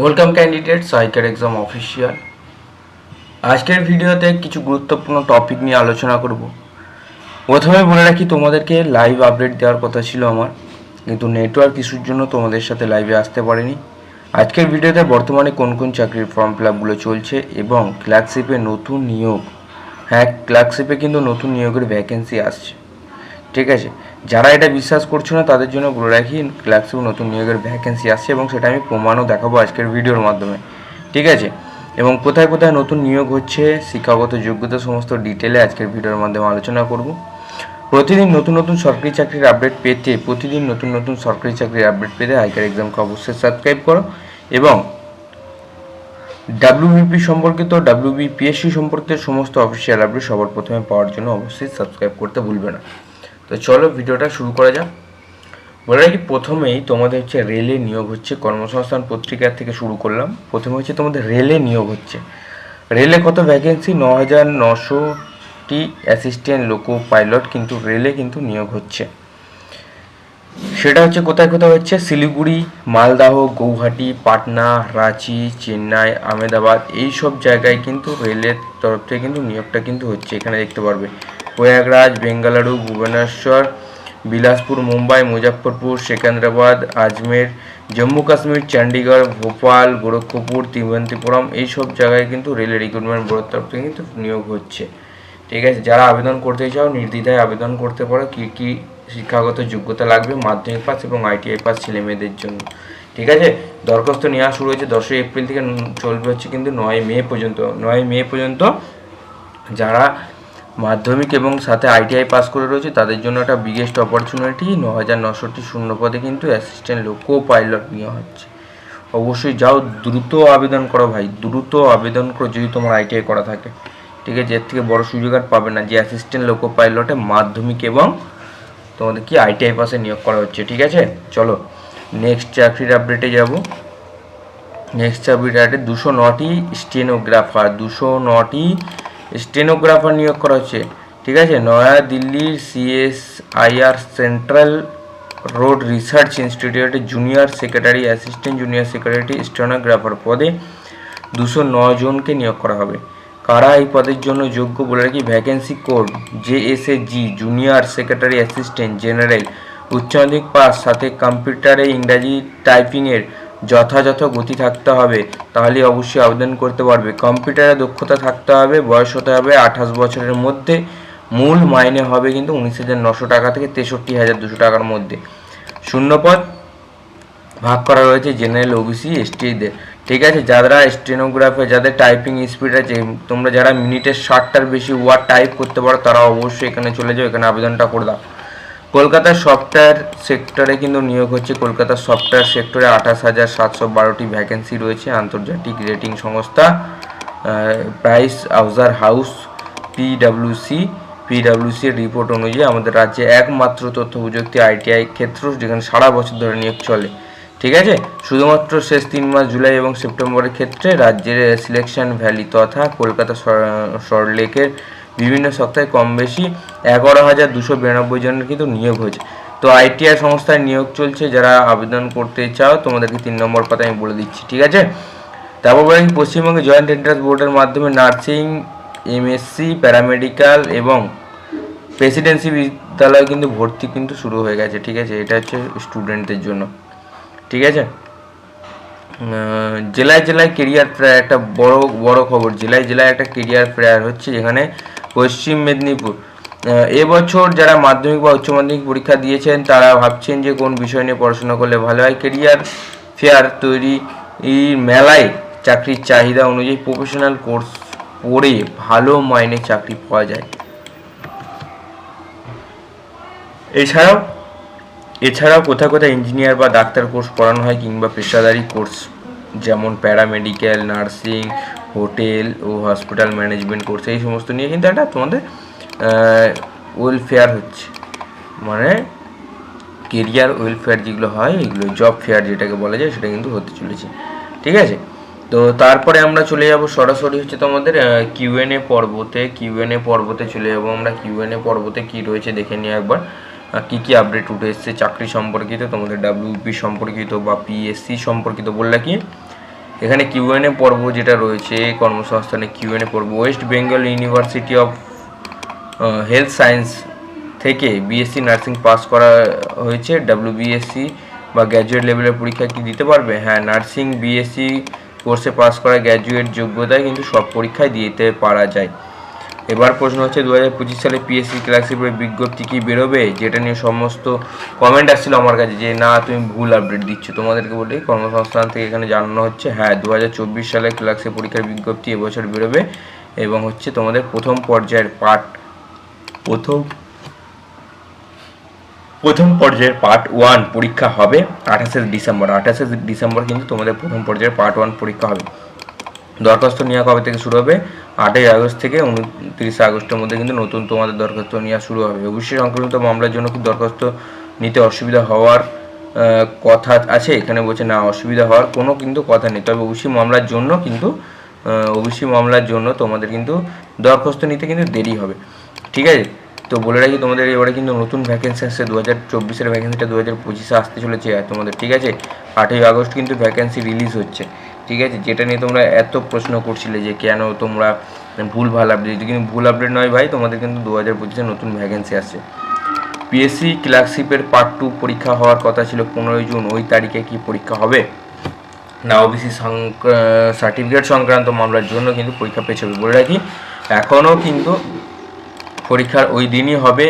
Welcome candidate সাইকার exam official আজকের ভিডিওতে কিছু গুরুত্বপূর্ণ টপিক নিয়ে আলোচনা করব। প্রথমে বলে রাখি, তোমাদেরকে লাইভ আপডেট দেওয়ার কথা ছিল আমার, কিন্তু নেটওয়ার্ক ইস্যুর জন্য তোমাদের সাথে লাইভে আসতে পারিনি। আজকের ভিডিওতে বর্তমানে কোন কোন চাকরির ফর্ম ফিল আপগুলো চলছে এবং ক্লার্কশিপে নতুন নিয়োগ? হ্যাঁ ক্লার্কশিপে কিন্তু নতুন নিয়োগের ভ্যাকেন্সি আসছে। ঠিক আছে? যারা এটা বিশ্বাস করছ না, তাদের জন্য বলে রাখি ক্লার্কশিপ নতুন নিয়োগের ভ্যাকেন্সি আসছে এবং সেটা আমি প্রমাণও দেখাবো আজকের ভিডিওর মাধ্যমে। ঠিক আছে? এবং কোথায় কোথায় নতুন নিয়োগ হচ্ছে, শিক্ষাগত যোগ্যতা সমস্ত ডিটেলে আজকের ভিডিওর মাধ্যমে আলোচনা করব। প্রতিদিন নতুন নতুন সরকারি চাকরির আপডেট পেতে, প্রতিদিন নতুন নতুন সরকারি চাকরির আপডেট পেতে আইকার এক্সামকে অবশ্যই সাবস্ক্রাইব করো। এবং ডাব্লিউবিপি সম্পর্কিত ডাব্লিউবিপিএসসি সম্পর্কিত সমস্ত অফিসিয়াল আপডেট সবার প্রথমে পাওয়ার জন্য অবশ্যই সাবস্ক্রাইব করতে ভুলবে না। তো চলো ভিডিওটা শুরু করা যাক। বলে রাখি, প্রথমেই তোমাদের হচ্ছে রেলে নিয়োগ হচ্ছে, কর্মসংস্থান পত্রিকা থেকে শুরু করলাম। প্রথমে হচ্ছে তোমাদের রেলে নিয়োগ হচ্ছে। রেলে কত ভ্যাকেন্সি ন হাজার নশোটি অ্যাসিস্ট্যান্ট লোকো পাইলট কিন্তু রেলে কিন্তু নিয়োগ হচ্ছে। সেটা হচ্ছে কোথায় কোথায় হচ্ছে? শিলিগুড়ি, মালদাহ, গৌহাটি, পাটনা, রাঁচি, চেন্নাই, আহমেদাবাদ এই সব জায়গায় কিন্তু রেলের তরফ থেকে কিন্তু নিয়োগটা কিন্তু হচ্ছে। এখানে দেখতে পারবে প্রয়াগরাজ, বেঙ্গালুরু, ভুবনেশ্বর, বিলাসপুর, মুম্বাই, মুজফ্ফরপুর, সেকেন্দ্রাবাদ, আজমের, জম্মু কাশ্মীর চণ্ডীগড় ভোপাল, গোরক্ষপুর, তিরুবনন্তপুরম এই সব জায়গায় কিন্তু রেল রিক্রুটমেন্ট বোর্ডের তরফ থেকে কিন্তু নিয়োগ হচ্ছে। ঠিক আছে, যারা আবেদন করতে চাও, নির্দ্বিধায় আবেদন করতে পারো, কী কী শিক্ষাগত যোগ্যতা লাগবে, মাধ্যমিক পাস এবং আইটিআই পাস ছেলে মেয়েদের জন্য। ঠিক আছে, দরখাস্ত নেওয়া শুরু হয়েছে দশই এপ্রিল থেকে চলবে হচ্ছে কিন্তু নয় মে পর্যন্ত। নয় মে পর্যন্ত যারা মাধ্যমিক এবং সাথে আইটিআই পাস করে রয়েছে, তাদের জন্য একটা বিগেস্ট অপরচুনিটি ন হাজার নশোটি শূন্য পদে কিন্তু অ্যাসিস্ট্যান্ট লোকো পাইলট নেওয়া হচ্ছে। অবশ্যই যাও, দ্রুত আবেদন করো ভাই, দ্রুত আবেদন করো যদি তোমার আইটিআই করা থাকে। ঠিক আছে, এর থেকে বড় সুযোগ আর পাবে না যে অ্যাসিস্ট্যান্ট লোকো পাইলটে মাধ্যমিক এবং তোমাদের কি আইটিআই পাসে নিয়োগ করা হচ্ছে। ঠিক আছে? চলো নেক্সট চাকরির আপডেটে যাব। নেক্সট চাকরির আপডেটে দুশো নটি স্টেনোগ্রাফার দুশো নটি স্টেনোগ্রাফার নিয়োগ করা হচ্ছে। ঠিক আছে? নয়া দিল্লির সিএসআইআর সেন্ট্রাল রোড রিসার্চ ইনস্টিটিউটে junior secretary assistant junior secretary stenographer পদে দুশো জনকে নিয়োগ করা হবে। কারা এই পদের জন্য যোগ্য বলে রাখি? Vacancy code J S A G junior secretary assistant general উচ্চ মাধ্যমিক পাস, সাথে কম্পিউটারে ইংরাজি টাইপিংয়ের যথাযথ গতি থাকতে হবে তাহলে অবশ্যই আবেদন করতে পারবে। কম্পিউটারে দক্ষতা থাকতে হবে, বয়স হতে হবে আঠাশ বছরের মধ্যে। মূল মাইনে হবে কিন্তু উনিশ হাজার নশো টাকা থেকে তেষট্টি হাজার দুশো টাকার মধ্যে। শূন্যপদ ভাগ করা রয়েছে জেনারেল ওবিসি এসটিদের ঠিক আছে, যারা স্টেনোগ্রাফে, যাদের টাইপিং স্পিড আছে, তোমরা যারা মিনিটে ষাটটার বেশি ওয়ার্ড টাইপ করতে পারো, তারা অবশ্যই এখানে চলে যাও, এখানে আবেদনটা করে দাও। কলকাতার সফটওয়্যার সেক্টরে কিন্তু নিয়োগ হচ্ছে। কলকাতার সফটওয়্যার সেক্টরে আঠাশ হাজার সাতশো বারোটি ভ্যাকেন্সি রয়েছে আন্তর্জাতিক রেটিং সংস্থা প্রাইস আউজার হাউস পিডাব্লিউসি পিডাব্লিউসি এর রিপোর্ট অনুযায়ী আমাদের রাজ্যে একমাত্র তথ্য প্রযুক্তি আইটিআই ক্ষেত্র যেখানে সারা বছর ধরে নিয়োগ চলে। ঠিক আছে? শুধুমাত্র শেষ তিন মাস জুলাই এবং সেপ্টেম্বরের ক্ষেত্রে রাজ্যের সিলেকশন ভ্যালি তথা কলকাতা সরলেকের বিভিন্ন সপ্তাহে কম বেশি এগারো হাজার দুশো বিরানব্বই জনের কিন্তু নিয়োগ হয়েছে। তো আইটিআই সংস্থায় নিয়োগ চলছে যারা আবেদন করতে চাও তোমাদেরকে তিন নম্বর কথা আমি বলে দিচ্ছি ঠিক আছে? তারপর বলে রাখি, পশ্চিমবঙ্গে জয়েন্ট এন্ট্রান্স বোর্ডের মাধ্যমে নার্সিং এমএসসি প্যারামেডিক্যাল এবং প্রেসিডেন্সি বিদ্যালয় কিন্তু ভর্তি কিন্তু শুরু হয়ে গেছে ঠিক আছে? এটা হচ্ছে স্টুডেন্টদের জন্য ঠিক আছে? জেলায় জেলায় কেরিয়ার ফেয়ার একটা বড় বড় খবর জেলায় জেলায় একটা কেরিয়ার ফেয়ার হচ্ছে যেখানে পশ্চিম মেদিনীপুর। এবছর যারা মাধ্যমিক বা উচ্চ মাধ্যমিক পরীক্ষা দিয়েছেন, তারা ভাবছেন যে কোন বিষয় নিয়ে পড়াশোনা করলে ভালো হয়। কেরিয়ার ফেয়ার তৈরি মেলায় চাকরির চাহিদা অনুযায়ী প্রফেশনাল কোর্স পড়ে ভালো মাইনে চাকরি পাওয়া যায়। এছাড়াও এছাড়াও কোথাও কোথাও ইঞ্জিনিয়ার বা ডাক্তার কোর্স পড়ানো হয় কিংবা পেশাদারি কোর্স যেমন প্যারামেডিক্যাল নার্সিং হোটেল ও হসপিটাল ম্যানেজমেন্ট কোর্স, এই সমস্ত নিয়ে কিন্তু একটা তোমাদের ওয়েলফেয়ার হচ্ছে। মানে কেরিয়ার ওয়েলফেয়ার যেগুলো হয়, এগুলো জব ফেয়ার যেটাকে বলা যায়, সেটা কিন্তু হতে চলেছে। ঠিক আছে? তো তারপরে আমরা চলে যাব সরাসরি হচ্ছে তোমাদের কিউএনএ পর্বতে। কিউএনএ পর্বতে চলে যাব আমরা। কিউএনএ পর্বতে কি রয়েছে দেখে নিই একবার। কি কি আপডেট উঠে এসছে, চাকরি সম্পর্কিত, তোমাদের ডাব্লিউপি সম্পর্কিত বা পিএসসি সম্পর্কিত বললে কি? এখানে কিউএনএ পর্ব যেটা রয়েছে, কর্মসংস্থানে কিউএনএ পর্ব। West Bengal university of health science থেকে বিএসসি নার্সিং পাস করা হয়েছে। ডাব্লিউ বিএসসি বা গ্র্যাজুয়েট লেভেলের পরীক্ষা কি দিতে পারবে? হ্যাঁ নার্সিং বিএসসি কোর্সে পাস করা গ্র্যাজুয়েট যোগ্যতায় কিন্তু সব পরীক্ষায় দিতে পারা যায়। এবার প্রশ্ন হচ্ছে দু হাজার পঁচিশ সালে পিএসসি ক্লাসিপের বিজ্ঞপ্তি কি বেরোবে? যেটা নিয়ে সমস্ত কমেন্ট আসছিল আমার কাছে যে, না, তুমি ভুল আপডেট দিচ্ছ। তোমাদেরকে বলি, কর্মসংস্থান থেকে এখানে জানানো হচ্ছে হ্যাঁ দু হাজার চব্বিশ সালে ক্লাসিক পরীক্ষার বিজ্ঞপ্তি এবছর বেরোবে এবং হচ্ছে তোমাদের প্রথম পর্যায়ের পার্ট প্রথম প্রথম পর্যায়ের পার্ট ওয়ান পরীক্ষা হবে আঠাশে ডিসেম্বর। আঠাশে ডিসেম্বর কিন্তু তোমাদের প্রথম পর্যায়ের পার্ট ওয়ান পরীক্ষা হবে। দরখাস্ত নেওয়া কবে থেকে শুরু হবে? আটই আগস্ট থেকে উনত্রিশে আগস্টের মধ্যে কিন্তু নতুন তোমাদের দরখাস্ত নেওয়া শুরু হবে। অবশ্যই সংক্রমিত মামলার জন্য কি দরখাস্ত নিতে অসুবিধা হওয়ার কথা আছে। এখানে বলছে না, অসুবিধা হওয়ার কোনো কিন্তু কথা নেই। তবে অবশ্যই মামলার জন্য কিন্তু ওবিসি মামলার জন্য তোমাদের কিন্তু দরখাস্ত নিতে কিন্তু দেরি হবে। ঠিক আছে? তো বলে রাখি তোমাদের এবারে কিন্তু নতুন ভ্যাকেন্সি আসছে। দু হাজার চব্বিশের ভ্যাকেন্সিটা দু হাজার পঁচিশে আসতে চলেছে। তোমাদের, ঠিক আছে? আটই আগস্ট কিন্তু ভ্যাকেন্সি রিলিজ হচ্ছে। ঠিক আছে? যেটা নিয়ে তোমরা এত প্রশ্ন করছিলে যে কেন তোমরা ভুল ভালো আপডেট কিন্তু ভুল আপডেট নয় ভাই, তোমাদের কিন্তু দু হাজার পঁচিশে নতুন ভ্যাকেন্সি আসছে। পিএসসি ক্লার্কশিপের পার্ট টু পরীক্ষা হওয়ার কথা ছিল পনেরোই জুন, ওই তারিখে কি পরীক্ষা হবে? না ওবিসি সার্টিফিকেট সংক্রান্ত মামলার জন্য কিন্তু পরীক্ষা পেছাবে বলে রাখি। এখনও কিন্তু পরীক্ষার ওই দিনই হবে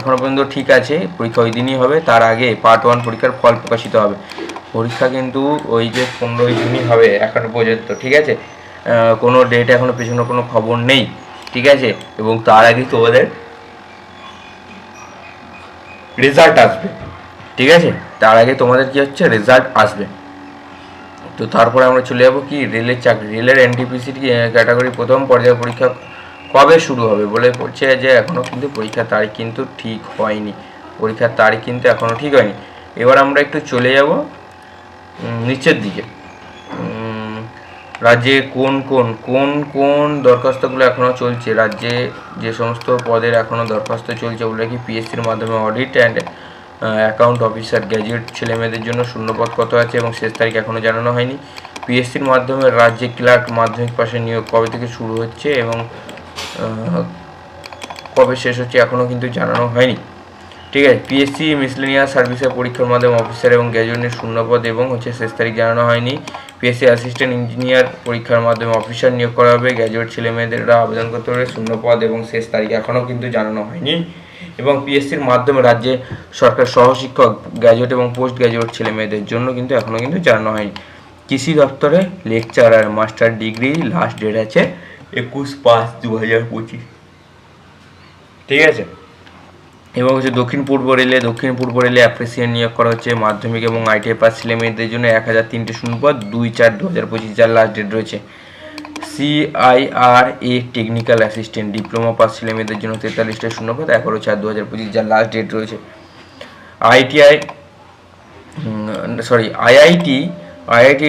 এখনও পর্যন্ত ঠিক আছে, পরীক্ষা ওই দিনই হবে, তার আগে পার্ট ওয়ান পরীক্ষার ফল প্রকাশিত হবে। পরীক্ষা কিন্তু ওই যে পনেরোই জুনই হবে এখনও পর্যন্ত, ঠিক আছে? কোনো ডেট এখনও পেছনে কোনো খবর নেই, ঠিক আছে? এবং তার আগে তোমাদের রেজাল্ট আসবে, ঠিক আছে? তার আগে তোমাদের কি হচ্ছে? রেজাল্ট আসবে। তো তারপরে আমরা চলে যাব কি? রেলের চাকরি, রেলের এনটিপিসি ক্যাটাগরি প্রথম পর্যায়ে পরীক্ষা কবে শুরু হবে? বলে বলছে যে এখনও কিন্তু পরীক্ষার তারিখ কিন্তু ঠিক হয়নি। পরীক্ষার তারিখ কিন্তু এখনও ঠিক হয়নি। এবার আমরা একটু চলে যাব নিচের দিকে। রাজ্যে কোন কোন কোন কোন দরখাস্তগুলো এখনও চলছে? রাজ্যে যে সমস্ত পদের এখনও দরখাস্ত চলছে ওগুলো কি পিএসসির মাধ্যমে audit and account officer graduate ছেলেমেয়েদের জন্য শূন্যপদ কত আছে এবং শেষ তারিখ এখনও জানানো হয়নি? পিএসসির মাধ্যমে রাজ্যে ক্লার্ক মাধ্যমিক পাশে নিয়োগ কবে থেকে শুরু হচ্ছে এবং কবে শেষ হচ্ছে এখনও কিন্তু জানানো হয়নি। ঠিক আছে পিএসসি মিসলেনিয়াস সার্ভিসের পরীক্ষার মাধ্যমে অফিসার এবং গ্র্যাজুয়েটের শূন্যপদ এবং হচ্ছে শেষ তারিখ জানানো হয়নি। পিএসসি অ্যাসিস্ট্যান্ট ইঞ্জিনিয়ার পরীক্ষার মাধ্যমে অফিসার নিয়োগ করা হবে। গ্র্যাজুয়েট ছেলেমেয়েদেররা আবেদন করতে পারবে শূন্যপদ এবং শেষ তারিখ এখনও কিন্তু জানানো হয়নি। এবং পিএসসির মাধ্যমে রাজ্যে সরকার সহশিক্ষক গ্র্যাজুয়েট এবং পোস্ট গ্র্যাজুয়েট ছেলেমেয়েদের জন্য কিন্তু এখনও কিন্তু জানানো হয়নি। কৃষি দপ্তরে লেকচার আর মাস্টার ডিগ্রি লাস্ট ডেট আছে একুশ পাঁচ দু হাজার পঁচিশ। ঠিক আছে? এবং হচ্ছে দক্ষিণ পূর্ব রেলে, দক্ষিণ পূর্ব রেলে অ্যাপ্রেসিয়েন্ট নিয়োগ করা হচ্ছে মাধ্যমিক এবং আইটিআই পাস ছেলে মেয়েদের জন্য এক হাজার তিনটে শূন্যপদ, দুই চার দু হাজার পঁচিশ যার লাস্ট ডেট রয়েছে। সিআইআর এ টেকনিক্যাল অ্যাসিস্ট্যান্ট ডিপ্লোমা পাস ছেলে মেয়েদের জন্য তেতাল্লিশটা শূন্য পদ এগারো চার দু হাজার পঁচিশ যার লাস্ট ডেট রয়েছে। আইটিআই সরি আইআইটি আইআইটি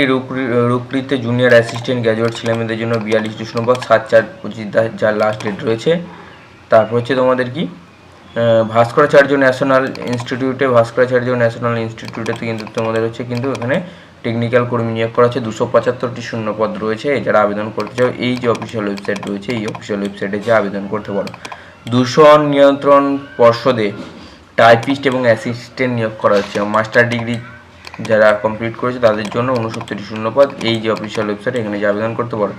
রুকরিতে জুনিয়র অ্যাসিস্ট্যান্ট গ্র্যাজুয়েট ছেলেমেয়েদের জন্য বিয়াল্লিশটি শূন্যপদ, সাত চার পঁচিশ যার লাস্ট ডেট রয়েছে। তারপর হচ্ছে তোমাদের কি? ভাস্করাচার্য ন্যাশনাল ইনস্টিটিউটে ভাস্করাচার্য ন্যাশনাল ইনস্টিটিউটে কিন্তু তোমাদের হচ্ছে কিন্তু এখানে টেকনিক্যাল কর্মী নিয়োগ করা হচ্ছে। দুশো পঁচাত্তরটি শূন্যপদ রয়েছে যারা আবেদন করতে চাও, এই যে অফিসিয়াল ওয়েবসাইট রয়েছে, এই অফিসিয়াল ওয়েবসাইটে যে আবেদন করতে পারো। দূষণ নিয়ন্ত্রণ পর্ষদে টাইপিস্ট এবং অ্যাসিস্ট্যান্ট নিয়োগ করা হচ্ছে। মাস্টার ডিগ্রি যারা কমপ্লিট করেছে, তাদের জন্য উনসত্তরটি শূন্যপদ এই যে অফিসিয়াল ওয়েবসাইট এখানে যে আবেদন করতে পারো।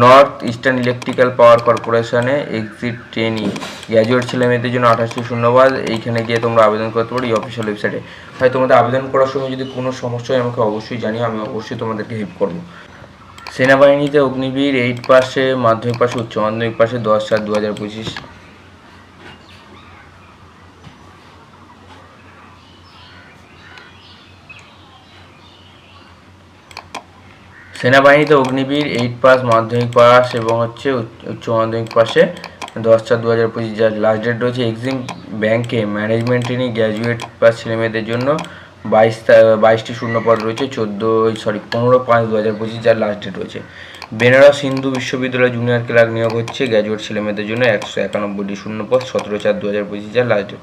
নর্থ ইস্টার্ন ইলেকট্রিক্যাল পাওয়ার কর্পোরেশনে এক্সিট ট্রেনিং গ্র্যাজুয়েট ছেলে মেয়েদের জন্য আঠাশটি শূন্যবাদ এইখানে গিয়ে তোমরা আবেদন করতে পারো এই অফিসিয়াল ওয়েবসাইটে ভাই, তোমাদের আবেদন করার সময় যদি কোনো সমস্যা হয়, আমাকে অবশ্যই জানিও, আমি অবশ্যই তোমাদেরকে হেল্প করব। সেনাবাহিনীতে অগ্নিবীর এইট পাশে মাধ্যমিক পাশে, উচ্চ মাধ্যমিক পাশে, দশ চার দু হাজার পঁচিশ। সেনাবাহিনীতে অগ্নিবীর, এইট পাস, মাধ্যমিক পাস এবং হচ্ছে উচ্চ- মাধ্যমিক পাশে দশ চার দু হাজার পঁচিশ যার লাস্ট ডেট রয়েছে এক্সিম ব্যাংকে ম্যানেজমেন্ট ট্রেনিং গ্র্যাজুয়েট পাস ছেলেমেয়েদের জন্য বাইশ বাইশটি শূন্যপদ রয়েছে, চোদ্দ সরি পনেরো পাঁচ দু হাজার পঁচিশ যার লাস্ট ডেট রয়েছে। বেনারস হিন্দু বিশ্ববিদ্যালয় জুনিয়র ক্লার্ক নিয়োগ হচ্ছে গ্র্যাজুয়েট ছেলেমেয়েদের জন্য একশো একানব্বইটি শূন্যপদ সতেরো চার দু হাজার পঁচিশ যার লাস্ট ডেট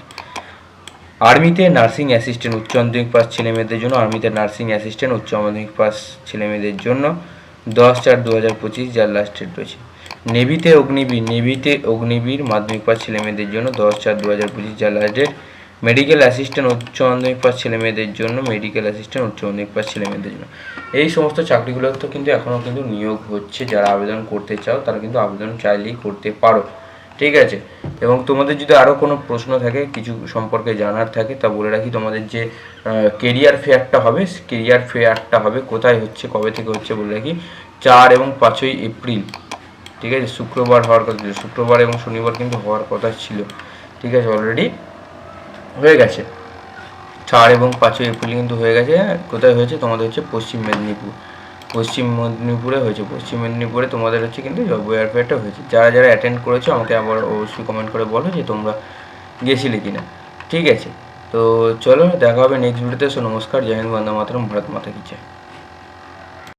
আর্মিতে নার্সিং অ্যাসিস্ট্যান্ট উচ্চ মাধ্যমিক পাস ছেলে মেয়েদের জন্য, আর্মিতে নার্সিং অ্যাসিস্ট্যান্ট উচ্চ মাধ্যমিক পাস ছেলে মেয়েদের জন্য দশ চার দু হাজার পঁচিশ, যার লাস্ট ডেট রয়েছে। নেভিতে অগ্নিবীর নেভিতে অগ্নিবীর মাধ্যমিক পাস ছেলে মেয়েদের জন্য দশ চার দু হাজার পঁচিশ, যার লাস্ট ডেট মেডিকেল অ্যাসিস্ট্যান্ট উচ্চ মাধ্যমিক পাস ছেলে মেয়েদের জন্য মেডিকেল অ্যাসিস্ট্যান্ট উচ্চ মাধ্যমিক পাস ছেলে মেয়েদের জন্য। এই সমস্ত চাকরিগুলো তো কিন্তু এখনও কিন্তু নিয়োগ হচ্ছে, যারা আবেদন করতে চাও তারা কিন্তু আবেদন চাইলেই করতে পারো। ঠিক আছে? এবং তোমাদের যদি আরও কোনো প্রশ্ন থাকে, কিছু সম্পর্কে জানার থাকে, তা বলে রাখি। তোমাদের যে কেরিয়ার ফেয়ারটা হবে কেরিয়ার ফেয়ারটা হবে, কোথায় হচ্ছে, কবে থেকে হচ্ছে বলে রাখি। চার এবং পাঁচই এপ্রিল, ঠিক আছে? শুক্রবার হওয়ার কথা ছিল। শুক্রবার এবং শনিবার কিন্তু হওয়ার কথা ছিল, ঠিক আছে? অলরেডি হয়ে গেছে। চার এবং পাঁচই এপ্রিল কিন্তু হয়ে গেছে। হ্যাঁ কোথায় হয়েছে? তোমাদের হচ্ছে পশ্চিম মেদিনীপুর। পশ্চিম মেদিনীপুরে হয়েছে। পশ্চিম মেদিনীপুরে তোমাদের হচ্ছে কিন্তু জব ওয়ারফেয়ারটা হয়েছে। যারা যারা অ্যাটেন্ড করেছ, আমাকে আবার অবশ্যই কমেন্ট করে বলো যে তোমরা গেছিলে কিনা। ঠিক আছে? তো চলো, দেখা হবে নেক্সট ভিডিওতে সো নমস্কার, জয় হিন্দ, বন্দে মাতরম, ভারত মাতা কি জয়